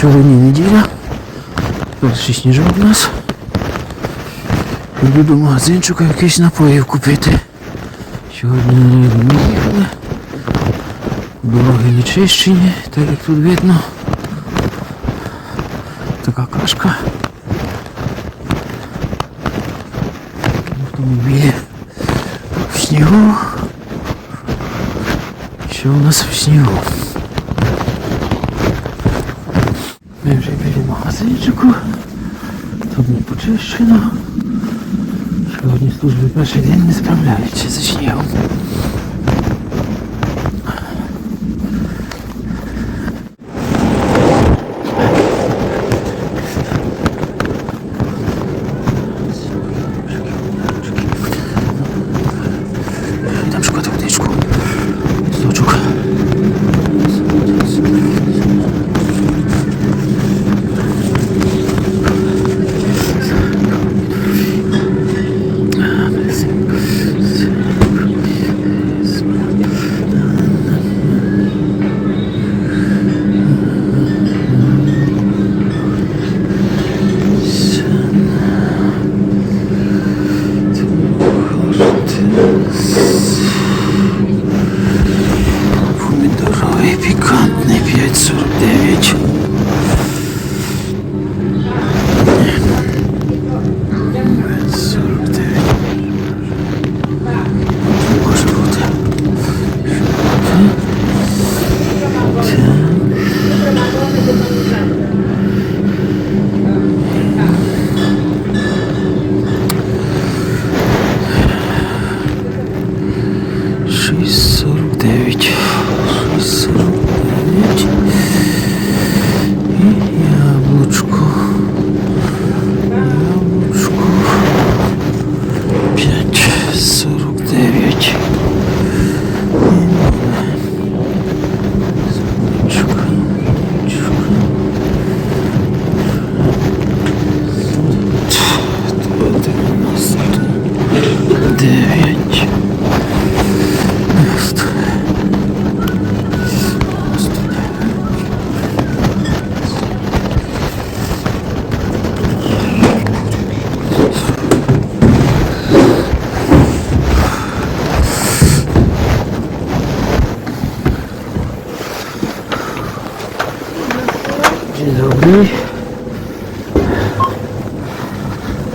Сьогодні неділя. Перший сніжок у нас. Йду до магазинчика якийсь напоїв купити. Сьогодні не їхали. Дороги не чищені, так як тут видно. Така кашка. Автомобілі в снігу. Що у нас в снігу? Ми вже біля магазинчику. Тут не почищено. Сьогодні служби перший день не справляються зі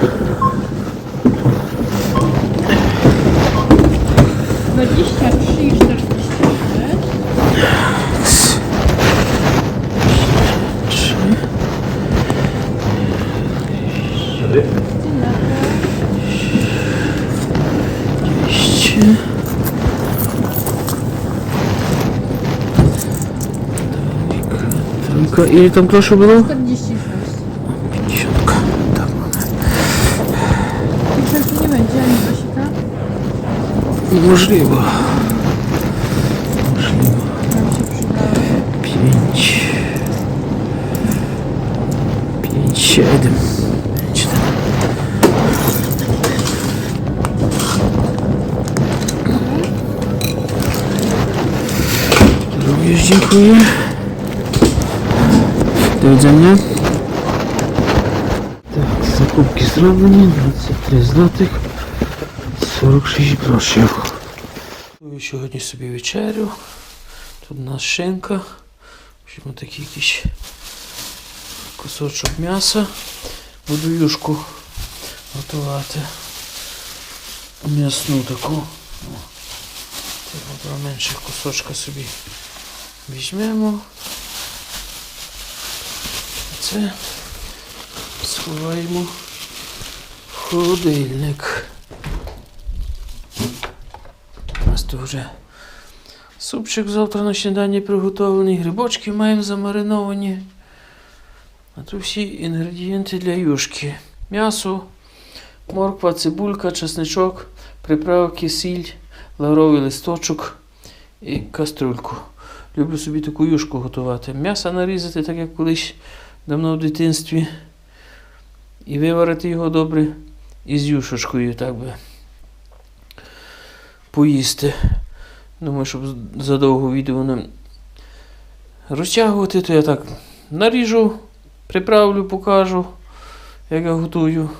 23, 44. Двести. Или там кто что было? 56. Пятьдесятка. Nie będzie ani Zosika. Możliwe. Możliwe. Nam się przydały. Pięć. Pięć, siedem. Pięć, siedem. Również dziękuję. Do widzenia. Zakupki zrobione. 23 zł. 46 groszy. Сьогодні собі вечерю. Тут у нас шинка. Такий якийсь кусочок м'яса. Буду юшку готувати. М'ясну таку. Два менших кусочка собі візьмемо. Це сховаємо холодильник. У нас тут вже супчик завтра на сніданні приготовлений, грибочки маємо замариновані. А тут всі інгредієнти для юшки. М'ясо, морква, цибулька, чесничок, приправки, сіль, лавровий листочок і каструльку. Люблю собі таку юшку готувати. М'ясо нарізати, так як колись давно в дитинстві. І виварити його добре із юшечкою, так би поїсти. Думаю, щоб задовго відео не розтягувати, то я так наріжу, приправлю, покажу, як я готую.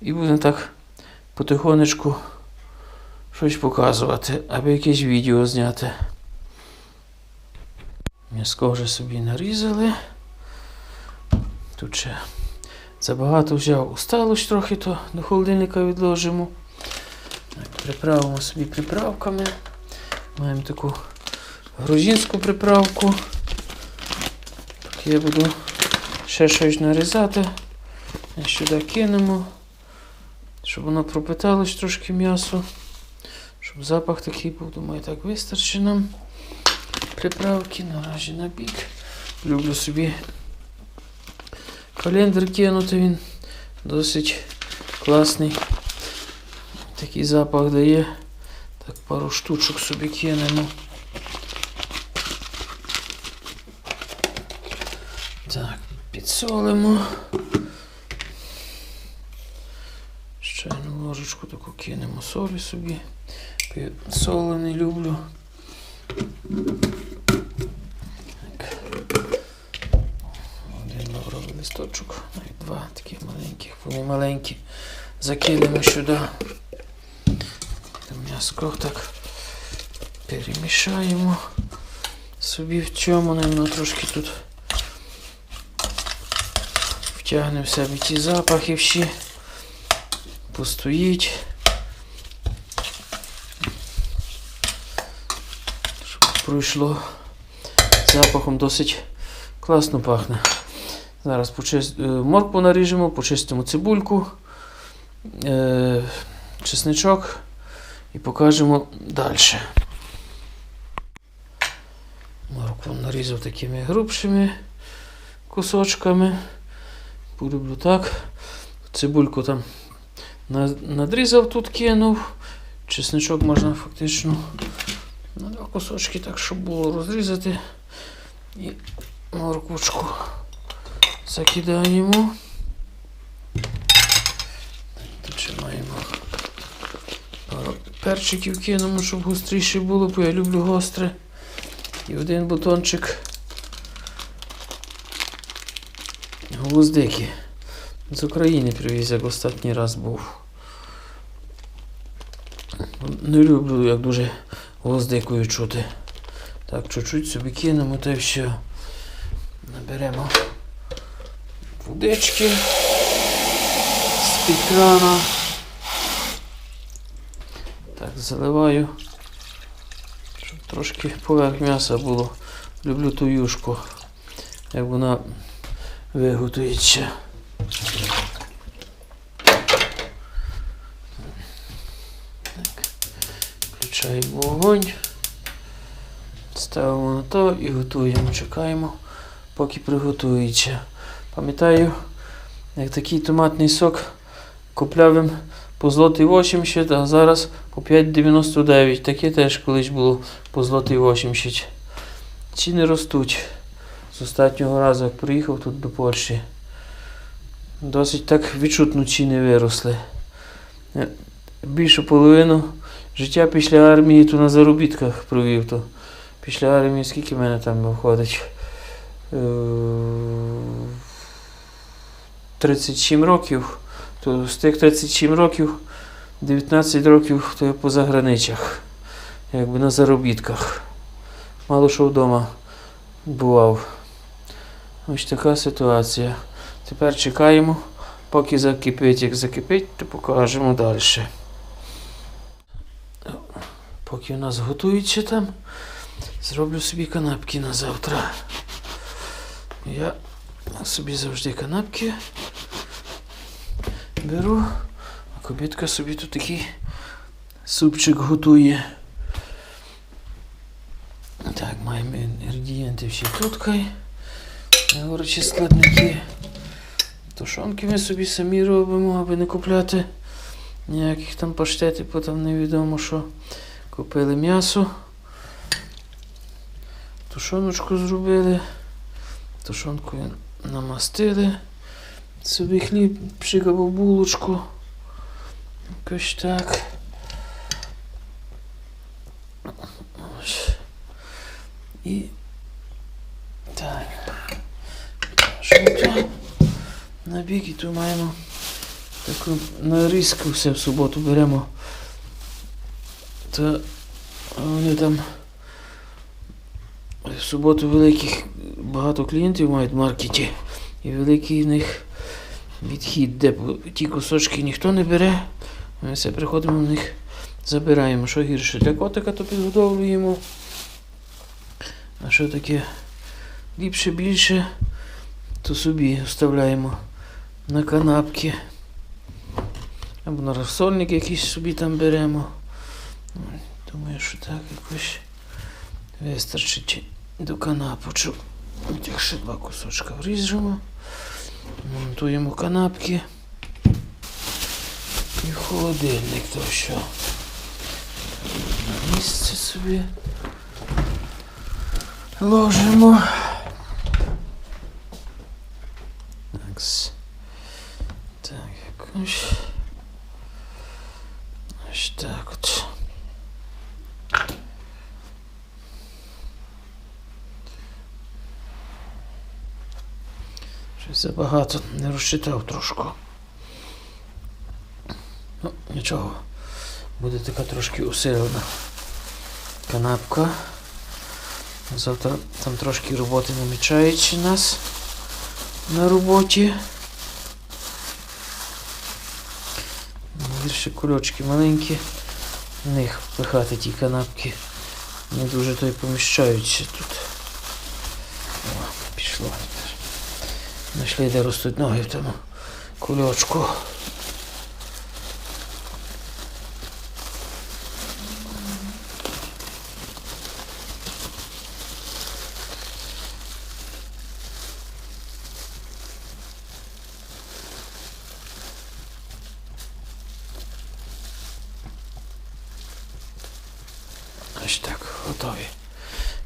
І будемо так потихонечку щось показувати, аби якесь відео зняти. М'яско вже собі нарізали. Тут ще забагато взяв усталоч трохи, то до холодильника відложимо. Приправимо собі приправками. Маємо таку грузинську приправку. Я буду ще щось нарізати. Сюди кинемо, щоб воно пропиталось трошки м'ясо. Щоб запах такий був, думаю, так вистачить нам. Приправки наразі на бік. Люблю собі календр кинути, він досить класний. Такий запах дає. Так, пару штучок собі кинемо. Так, підсолимо. Ще одну ложечку таку кинемо солі собі. Солений люблю. Так. Один листочок, навіть два таких маленьких, вони маленькі. Закинемо сюди. М'яско так перемішаємо собі в цьому, наверное, трошки тут втягне в себе ті запахи всі. Постоїть. Щоб пройшло. Запахом досить класно пахне. Зараз е, моркву наріжемо, почистимо цибульку, е... чесничок і покажемо далі. Моркву нарізав такими грубшими кусочками. Полюблю так. Цибульку там надрізав тут кинув. Чесничок можна фактично на два кусочки, так, щоб було розрізати. І морквочку закидаємо. Тут пару перчиків кинемо, щоб гостріше було, бо я люблю гостре. І один бутончик гвоздики. З України привіз, як останній раз був. Не люблю, як дуже гвоздикою чути. Так, чуть-чуть собі кинемо та й все. Наберемо водички з-під крана. Так, заливаю, щоб трошки поверх м'яса було. Люблю ту юшку, як вона виготується. Так. Включаємо вогонь. Ставимо на то і готуємо. Чекаємо, поки приготується. Пам'ятаю, як такий томатний сок купляв він по злотий 80, а зараз по 5,99. Таке теж колись було по злотий 80. Ціни ростуть. З останнього разу, як приїхав тут до Польщі. Досить так відчутно ціни виросли. Більшу половину життя після армії то на заробітках провів. То після армії скільки в мене там виходить? Е, 37 років. То з тих 37 років 19 років то я по заграничах. Якби на заробітках. Мало що вдома бував. Ось така ситуація. Тепер чекаємо, поки закипить. Як закипить, то покажемо далі. Поки у нас готується там, зроблю собі канапки на завтра. Я собі завжди канапки беру, а кобітка собі тут такий супчик готує. Так, маємо інгредієнти всі тут. Говорячи складники. Тушонки ми собі самі робимо, аби не купляти ніяких там паштетів, бо там невідомо що. Купили м'ясо. Тушоночку зробили. Тушонкою намастили. Собі хліб, пшикав булочку. Якось так. І так. бік і тут маємо таку нарізку все в суботу беремо. Та вони там в суботу великих багато клієнтів мають в маркеті. І великий в них відхід, де ті кусочки ніхто не бере. Ми все приходимо в них, забираємо. Що гірше для котика, то підготовлюємо. А що таке ліпше більше, то собі вставляємо на канапки. Або на розсольник якийсь собі там беремо. Думаю, що так якось вистачить до канапочок. От ще два кусочка вріжемо. Монтуємо канапки. І холодильник то що. На місце собі ложимо. Такс. Так, якось. Ось так от. Щось забагато не розчитав трошки. Ну, нічого. Буде така трошки усилена канапка. Завтра там трошки роботи намічається у нас на роботі. Гірше кульочки маленькі. В них пихати ті канапки. Не дуже то й поміщаються тут. О, пішло. Знайшли, де ростуть ноги в тому кульочку. Ось так, готові.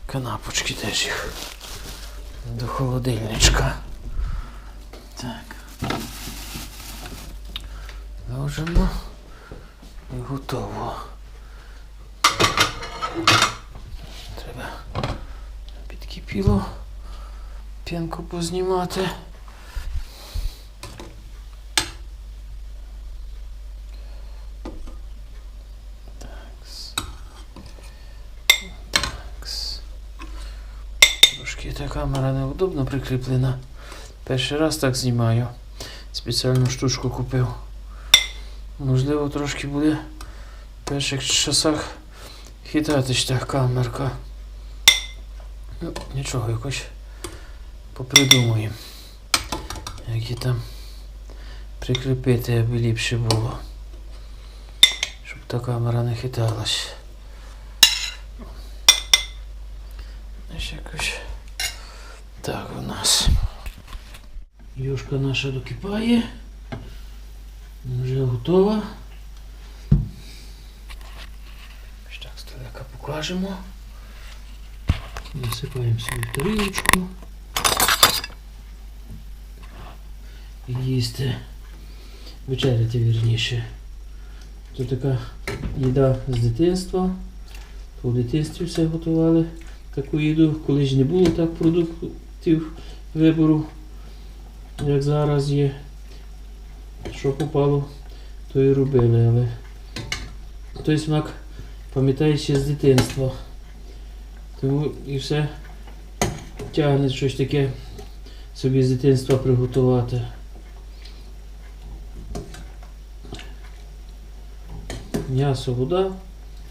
Канапочки теж їх до холодильничка. Так. Ложимо і готово. Треба підкипіло п'янку познімати. Камера неудобно прикріплена. Перший раз так знімаю. Спеціальну штучку купив. Можливо, трошки буде в перших часах хитатись та камерка. Ну, нічого, якось попридумуємо. Як її там прикріпити, аби ліпше було. Щоб та камера не хиталась. Ось якось так у нас. Юшка наша докипає. Вже готова. Ось так покажемо. Насипаємо собі тарілочку. Їсти. Вечеряти вірніше. Це така їда з дитинства. То дитинстві все готували таку їду. Коли ж не було так продуктів вибору, як зараз є. Що попало, то і робили, але той смак пам'ятаю ще з дитинства. Тому і все тягне щось таке собі з дитинства приготувати. М'ясо, вода,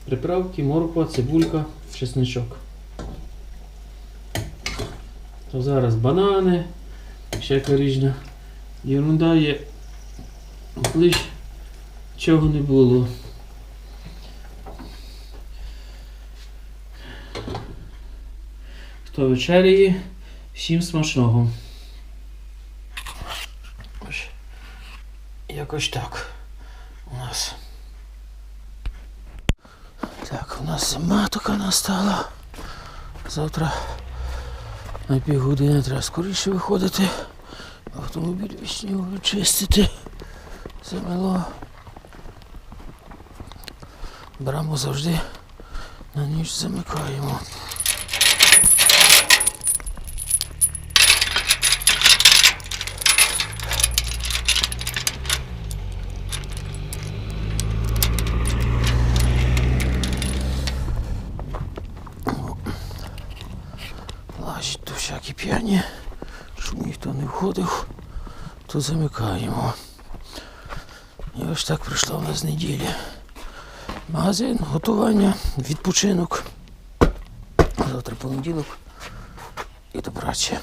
приправки, морква, цибулька, чесничок. То зараз банани, всяка різна ерунда є. Колись чого не було. Хто вечеряє, всім смачного. Ось. Якось так у нас. Так, у нас зима настала. Завтра на півгодини треба скоріше виходити автомобіль від снігу чистити. Замело. Браму завжди на ніч замикаємо. Лащ тут всякі п'яні, щоб ніхто не входив то замикаємо. І ось так прийшла у нас неділя. Магазин, готування, відпочинок. Завтра понеділок і до праці.